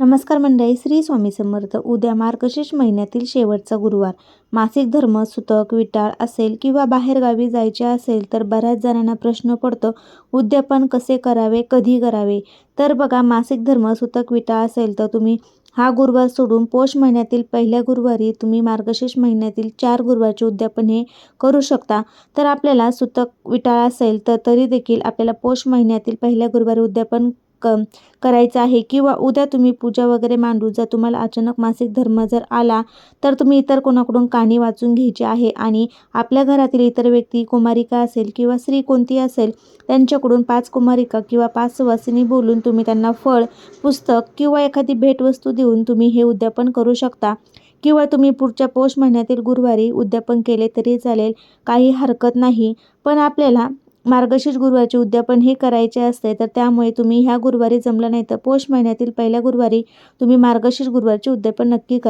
नमस्कार मंडळी श्री स्वामी समर्थ. उद्या मार्गशीर्ष महिन्यातील शेवटचा गुरुवार. मासिक धर्म सुतक विटाळ असेल किंवा बाहेरगावी जायचे असेल तर बऱ्याच जणांना प्रश्न पडतो उद्यापन कसे करावे कधी करावे? तर बघा मासिक धर्म सुतक विटाळ असेल तर तुम्ही हा गुरुवार सोडून पौष महिन्यातील पहिल्या गुरुवारी तुम्ही मार्गशीर्ष महिन्यातील चार गुरुवारचे उद्यापन हे करू शकता. तर आपल्याला सुतक विटाळ असेल तर तरी देखील आपल्याला पौष महिन्यातील पहिल्या गुरुवारी उद्यापन क करायचं आहे किंवा उद्या तुम्ही पूजा वगैरे मांडू जर तुम्हाला अचानक मासिक धर्म जर आला तर तुम्ही इतर कोणाकडून कहाणी वाचून घ्यायची आहे आणि आपल्या घरातील इतर व्यक्ती कुमारिका असेल किंवा स्त्री कोणती असेल त्यांच्याकडून पाच कुमारिका किंवा पाच सुवासिनी बोलून तुम्ही त्यांना फळ पुस्तक किंवा एखादी भेटवस्तू देऊन तुम्ही हे उद्यापन करू शकता. किंवा तुम्ही पुढच्या पौष महिन्यातील गुरुवारी उद्यापन केले तरी चालेल काही हरकत नाही. पण आपल्याला मार्गशीर्ष गुरुवारचे उद्यापन हे करायचे असते तर त्यामुळे तुम्ही ह्या गुरुवारी जमलं नाही तर पौष महिन्यातील पहिल्या गुरुवारी तुम्ही मार्गशीर्ष गुरुवारचे उद्यापन नक्की करा.